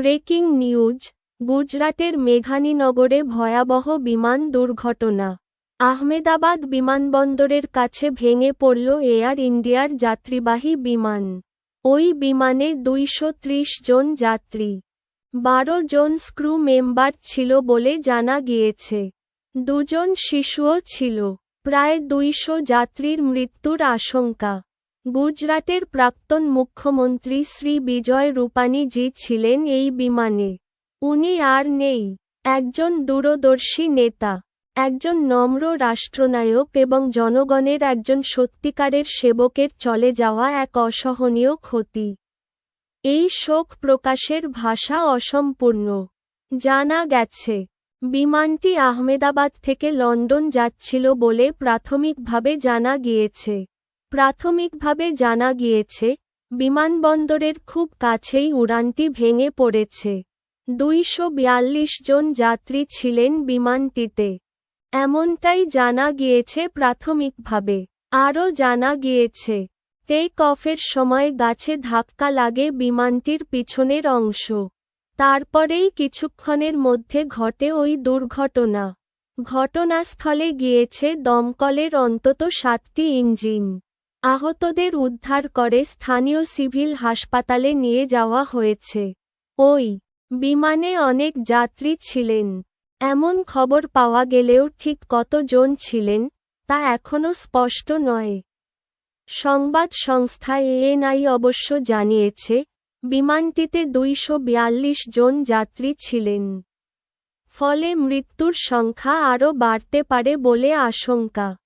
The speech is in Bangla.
ব্রেকিং নিউজ, গুজরাটের মেঘানীনগরে ভয়াবহ বিমান দুর্ঘটনা। আহমেদাবাদ বিমানবন্দরের কাছে ভেঙে পড়ল এয়ার ইন্ডিয়ার যাত্রীবাহী বিমান। ওই বিমানে দুইশো ত্রিশ জন যাত্রী। বারো জন স্ক্রু মেম্বার ছিল বলে জানা গিয়েছে। দুজন শিশুও ছিল। প্রায় দুইশো যাত্রীর মৃত্যুর আশঙ্কা। গুজরাটের প্রাক্তন মুখ্যমন্ত্রী শ্রী বিজয় রূপানী জি ছিলেন এই বিমানে। উনি আর নেই। একজন দূরদর্শী নেতা, একজন নম্র রাষ্ট্রনায়ক এবং জনগণের একজন সত্যিকারের সেবকের চলে যাওয়া এক অসহনীয় ক্ষতি। এই শোক প্রকাশের ভাষা অসম্পূর্ণ। জানা গেছে, বিমানটি আহমেদাবাদ থেকে লন্ডন যাচ্ছিল বলে প্রাথমিকভাবে জানা গিয়েছে। প্রাথমিকভাবে জানা গিয়েছে, বিমানবন্দরের খুব কাছেই উড়ানটি ভেঙে পড়েছে। দুইশ বিয়াল্লিশ জন যাত্রী ছিলেন বিমানটিতে। এমনটাই জানা গিয়েছে প্রাথমিকভাবে। আরও জানা গিয়েছে টেক অফের সময় গাছে ধাক্কা লাগে বিমানটির পিছনের অংশ। তারপরেই কিছুক্ষণের মধ্যে ঘটে ওই দুর্ঘটনা। ঘটনাস্থলে গিয়েছে দমকলের অন্তত সাতটি ইঞ্জিন। আহতদের উদ্ধার করে স্থানীয় সিভিল হাসপাতালে নিয়ে যাওয়া হয়েছে। ওই বিমানে অনেক যাত্রী ছিলেন। এমন খবর পাওয়া গেলেও ঠিক কতজন ছিলেন তা এখনও স্পষ্ট নয়। সংবাদ সংস্থা এএনআই অবশ্য জানিয়েছে, বিমানটিতে দুইশ বিয়াল্লিশ জন যাত্রী ছিলেন। ফলে মৃত্যুর সংখ্যা আরও বাড়তে পারে বলে আশঙ্কা।